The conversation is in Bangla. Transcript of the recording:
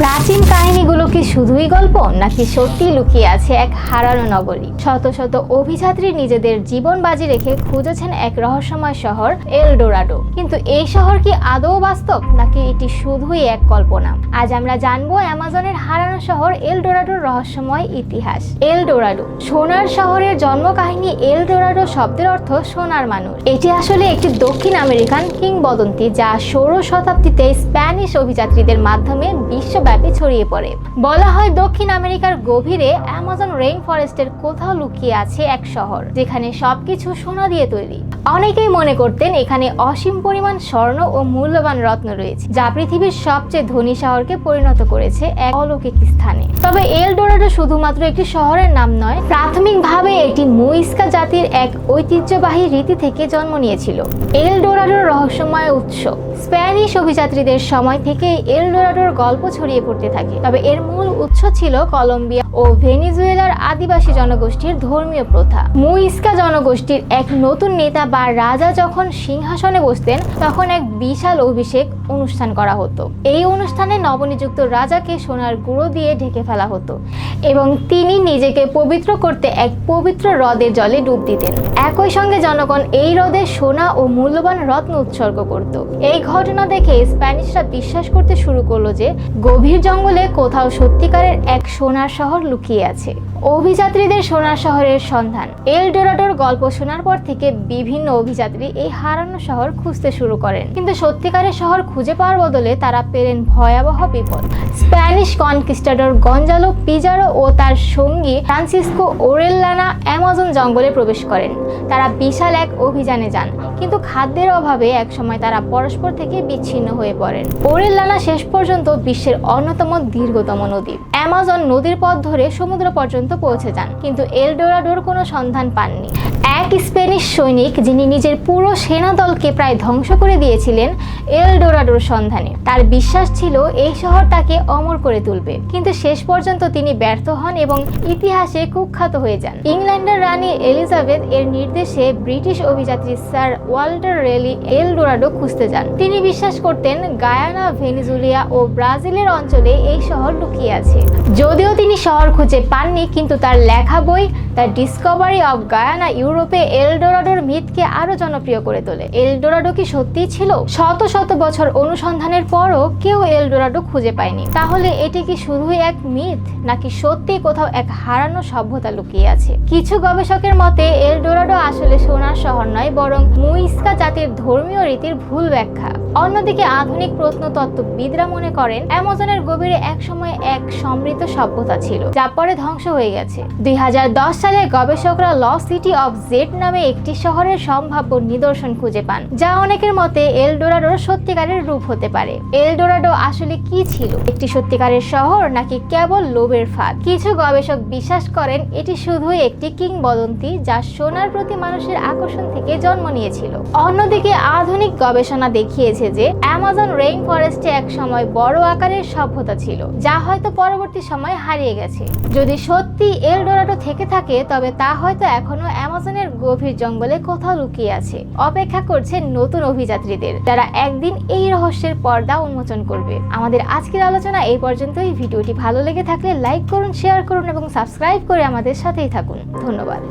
প্রাচীন কাহিনীগুলো কি শুধুই গল্প, নাকি সত্যি লুকিয়ে আছে এক হারানো নগরী? শত শত অভিযাত্রী নিজেদের জীবন বাজি রেখে খুঁজেছেন এক রহস্যময় শহর, এলডোরাডো। কিন্তু এই শহর কি আদৌ বাস্তব, নাকি এটি শুধুই এক কল্পনা? আজ আমরা জানব অ্যামাজনের হারানো শহর, এলডোরাডোর রহস্যময় ইতিহাস। এলডোরাডো, সোনার শহরের জন্ম কাহিনী এলডোরাডো শব্দের অর্থ সোনার মানুষ। এটি আসলে একটি দক্ষিণ আমেরিকান কিংবদন্তি, যা ষোড়শ শতাব্দীতে স্প্যানিশ অভিযাত্রীদের মাধ্যমে বিশ্বব্যাপী ছড়িয়ে পড়ে। বলা হয় দক্ষিণ আমেরিকার গভীরে অ্যামাজন রেইন ফরেস্টের কোথাও লুকিয়ে আছে এক শহর, যেখানে সবকিছু সোনা দিয়ে তৈরি। অনেকেই মনে করতেন এখানে অসীম পরিমাণ স্বর্ণ ও মূল্যবান রত্ন রয়েছে, যা পৃথিবীর সবচেয়ে ধনী শহরকে পরিণত করেছে এক অলৌকিক স্থানে। তবে এলডোরাডো শুধুমাত্র একটি শহরের নাম নয়, প্রাথমিকভাবে এটি মুইস্কা জাতির এক ঐতিহ্যবাহী রীতি থেকে জন্ম নিয়েছিল। এলডোরাডোর রহস্যময় উৎস। স্প্যানিশ অভিযাত্রীদের সময় থেকে এলডোরাডোর গল্প ছড়িয়ে পড়তে থাকে। তবে এর মূল উৎস ছিল কলম্বিয়া ও ভেনিজুয়েলার আদিবাসী জনগোষ্ঠীর ধর্মীয় প্রথা। মুইস্কা জনগোষ্ঠীর এক নতুন নেতা বা রাজা যখন সিংহাসনে বসতেন, তখন এক বিশাল অভিষেক অনুষ্ঠান করা হতো। এই অনুষ্ঠানে নবনিযুক্ত রাজাকে সোনার গুঁড়ো দিয়ে ঢেকে ফেলা হতো এবং তিনি নিজেকে পবিত্র করতে এক পবিত্র হ্রদের জলে ডুব দিতেন। একই সঙ্গে জনগণ এই হ্রদে সোনা ও মূল্যবান রত্ন উৎসর্গ করত। এই ঘটনা দেখে স্প্যানিশরা বিশ্বাস করতে শুরু করল যে, গভীর জঙ্গলে কোথাও সত্যিকারের এক সোনার শহর লুকিয়ে আছে। অভিযাত্রীদের সোনার শহরের সন্ধান। এল ডোরাডোর গল্প শোনার পর থেকে বিভিন্ন অভিযাত্রী এই হারানো শহর খুঁজতে শুরু করেন। কিন্তু সত্যিকারের শহর খুঁজে পাওয়ার বদলে তারা পেলেন ভয়াবহ বিপদ। স্প্যানিশ কনকিস্টাডর গঞ্জালো পিজারো ও তার সঙ্গী ফ্রান্সিসকো ওরেল্লানা অ্যামাজন জঙ্গলে প্রবেশ করেন। তারা বিশাল এক অভিযানে যান, কিন্তু খাদ্যের অভাবে একসময় তারা পরস্পর থেকে বিচ্ছিন্ন হয়ে পড়েন। ওরেল্লানা শেষ পর্যন্ত বিশ্বের অন্যতম দীর্ঘতম নদী। অ্যামাজন নদীর পথ ধরে সমুদ্র পর্যন্ত পৌঁছে যান, কিন্তু এলডোরাডোর কোনো সন্ধান পাননি। এক স্প্যানিশ সৈনিক যিনি নিজের পুরো সেনা দলকে প্রায় ধ্বংস করে দিয়েছিলেন এলডোরাডোর সন্ধানে। তার বিশ্বাস ছিল এই শহর তাকে অমর করে তুলবে। কিন্তু শেষ পর্যন্ত তিনি ব্যর্থ হন এবং ইতিহাসে কুখ্যাত হয়ে যান। ইংল্যান্ডের রানী এলিজাবেথ এর নির্দেশে British অভিযাত্রী sir Walter Raleigh El Dorado খুঁজতে যান। তিনি বিশ্বাস করতেন গায়ানা ভেনিজুলিয়া ও ব্রাজিলের অঞ্চলে এই শহর লুকিয়ে আছে। যদিও তিনি শহর খুঁজে পাননি, কিন্তু তার লেখা বই, দ্য ডিসকভারি অফ গায়ানা ইউরোপে এলডোরাডোর মিথকে আরও জনপ্রিয় করে তোলে। এলডোরাডো কি সত্যিই ছিল? শত শত বছর অনুসন্ধানের পরও কেউ এলডোরাডো খুঁজে পায়নি। তাহলে এটি কি শুধুই এক মিথ, নাকি সত্যি কোথাও এক হারানো সভ্যতা লুকিয়ে আছে? কিছু গবেষকের মতে, এলডোরাডো আসলে সোনার শহর নয়, বরং মুইস্কা জাতির ধর্মীয় রীতির ভুল ব্যাখ্যা। অন্যদিকে আধুনিক প্রত্নতত্ত্ববিদরা মনে করেন, অ্যামাজনের গভীরে একসময় এক সমৃদ্ধ সভ্যতা ছিল, যা পরে ধ্বংস হয়ে গেছে। দুই হাজার দশ সালে গবেষকরা ল সিটি অফ জেড নামে একটি শহরের সম্ভাব্য নিদর্শন খুঁজে পান, যা অনেকের মতে এলডোরাডোর সত্যিকারের রূপ হতে পারে। এলডোরাডো আসলে কি ছিল? একটি সত্যিকারের শহর নাকি কেবল লোভের ফাঁদ? কিছু গবেষক বিশ্বাস করেন এটি শুধুই একটি কিংবদন্তি যা সোনার প্রতি মানুষের আকর্ষণ থেকে জন্ম নিয়েছিল। অন্যদিকে আধুনিক গবেষণা দেখিয়েছে যে অ্যামাজন রেইন ফরেস্টে এক সময় বড় আকারের সভ্যতা ছিল, যা হয়তো পরবর্তী সময় হারিয়ে গেছে। যদি সত্যি এলডোরাডো থেকে থাকে, তবে তা হয়তো এখনও অ্যামাজনের গভীর জঙ্গলে কোথাও লুকিয়ে আছে। অপেক্ষা করছে নতুন অভিযাত্রীদের। যারা একদিন এই রহস্যের পর্দা উন্মোচন করবে। আমাদের আজকের আলোচনা এই পর্যন্তই। ভিডিওটি ভালো লেগে থাকলে লাইক করুন, শেয়ার করুন এবং সাবস্ক্রাইব করে আমাদের সাথেই থাকুন। ধন্যবাদ।